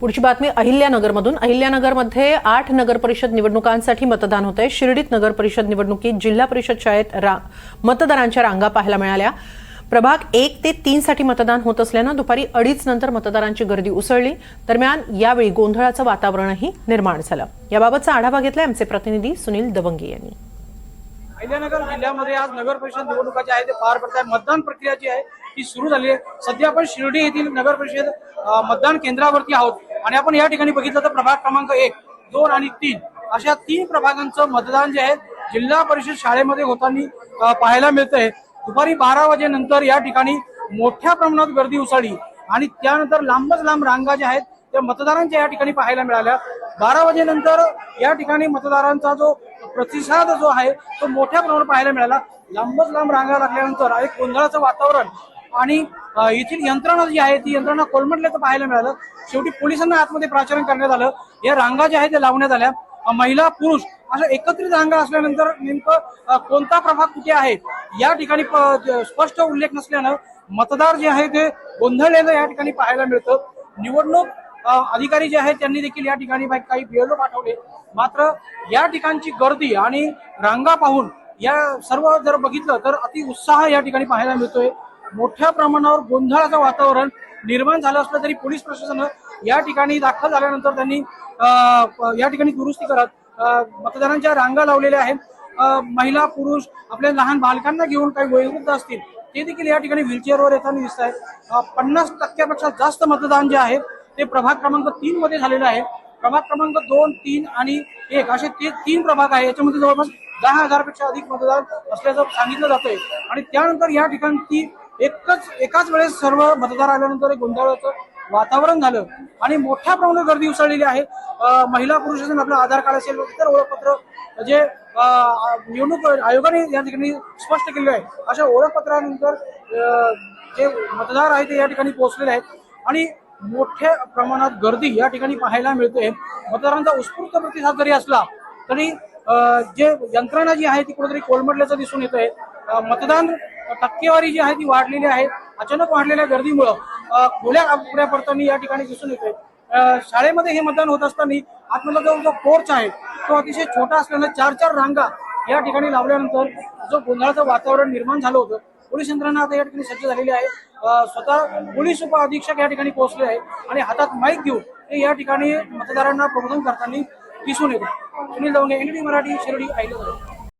पुढची बातमी अहिल्यानगरमधून. अहिल्यानगरमध्ये आठ नगर परिषद निवडणुकांसाठी मतदान होत आहे शिर्डीत नगर परिषद निवडणुकीत जिल्हा परिषद शाळेत रा मतदारांच्या रांगा पाहायला मिळाल्या. प्रभाग एक ते तीन साठी मतदान होत असल्यानं दुपारी अडीच नंतर मतदारांची गर्दी उसळली. दरम्यान यावेळी गोंधळाचं वातावरणही निर्माण झालं. याबाबतचा आढावा घेतला आमचे प्रतिनिधी सुनील दवंगी यांनी. अहिल्यानगर जिल्ह्यामध्ये आज नगर परिषद निवडणुका जे आहे ते पार पडत आहे. मतदान प्रक्रिया जी आहे ती सुरू झाली आहे. सध्या आपण शिर्डी येथील नगर परिषद मतदान केंद्रावरती आहोत. आणि आपण या ठिकाणी बघितलं तर प्रभाग क्रमांक एक दोन आणि तीन अशा तीन प्रभागांचं मतदान जे आहे जिल्हा परिषद शाळेमध्ये होताना पाहायला मिळतंय. दुपारी बारा वाजेनंतर या ठिकाणी मोठ्या प्रमाणात गर्दी उसळली. आणि त्यानंतर लांबच लांब रांगा ज्या आहेत त्या मतदारांच्या या ठिकाणी पाहायला मिळाल्या. बारा वाजेनंतर या ठिकाणी मतदारांचा जो प्रतिसाद जो आहे तो मोठ्या प्रमाणात पाहायला मिळाला. लांबच लांब रांगा लागल्यानंतर एक गोंधळाचं वातावरण आणि येथील यंत्रणा जी आहे ती यंत्रणा कोलमडल्याचं पाहायला मिळालं. शेवटी पोलिसांना आतमध्ये प्राचारण करण्यात आलं. या रांगा ज्या आहेत त्या लावण्यात आल्या. महिला पुरुष अशा एकत्रित रांगा असल्यानंतर नेमकं कोणता प्रभाग कुठे आहे या ठिकाणी स्पष्ट उल्लेख नसल्यानं मतदार जे आहे ते गोंधळलेलं या ठिकाणी पाहायला मिळतं. निवडणूक अधिकारी जे आहेत त्यांनी देखील या ठिकाणी काही बिएलओ पाठवले. मात्र या ठिकाणची गर्दी आणि रांगा पाहून या सर्व जर बघितलं तर अति उत्साह या ठिकाणी पाहायला मिळतोय. मोठ्या प्रमाणावर गोंधळाचं वातावरण निर्माण झालं असलं तरी पोलीस प्रशासन या ठिकाणी दाखल झाल्यानंतर त्यांनी या ठिकाणी दुरुस्ती करत मतदारांच्या रांगा लावलेल्या आहेत. महिला पुरुष आपल्या लहान बालकांना घेऊन काही वयोवृद्ध असतील ते देखील या ठिकाणी व्हीलचेअरवर येताना दिसत आहेत पन्नास टक्क्यापेक्षा जास्त मतदान जे आहे ते प्रभाग क्रमांक तीन मध्ये झालेलं आहे. प्रभाग क्रमांक दोन तीन आणि एक असे ते तीन प्रभाग आहे. याच्यामध्ये जवळपास दहा हजारपेक्षा अधिक मतदार असल्याचं सांगितलं जातंय. आणि त्यानंतर या ठिकाणी एकच एकाच वेळेस सर्व मतदार आल्यानंतर एक गोंधळाचं वातावरण झालं. आणि मोठ्या प्रमाणात गर्दी उसळलेली आहे. महिला पुरुष असेल आपलं आधार कार्ड असेल इतर ओळखपत्र जे निवडणूक आयोगाने या ठिकाणी स्पष्ट केलेलं आहे. अशा ओळखपत्रानंतर जे मतदार आहेत ते या ठिकाणी पोहोचलेले आहेत. आणि मोठ्या प्रमाणात गर्दी या ठिकाणी पाहायला मिळते. मतदारांचा उत्स्फूर्त प्रतिसाद जरी असला तरी अं, जे यंत्रणा जी आहे ती कुठेतरी कोलमडल्याचं दिसून येत आहे मतदान टक्केवारी जी आहे ती वाढलेली आहे. अचानक वाढलेल्या गर्दीमुळं खोल्या पुढ्या पडताना या ठिकाणी दिसून येत आहे शाळेमध्ये हे मतदान होत असताना आतमधला जो जो पोर्च आहे तो अतिशय छोटा असल्यानं चार चार रांगा या ठिकाणी लावल्यानंतर जो गोंधळाचं वातावरण निर्माण झालं होतं. पोलीस यंत्रणा आता या ठिकाणी सज्ज झालेली आहे स्वतः पोलीस उप अधीक्षक या ठिकाणी पोहोचले आहे आणि हातात माईक घेऊन ते या ठिकाणी मतदारांना प्रबोधन करताना दिसून येतो सुनील दवंगे एनडी मराठी शिर्डी अहिल्यानगर.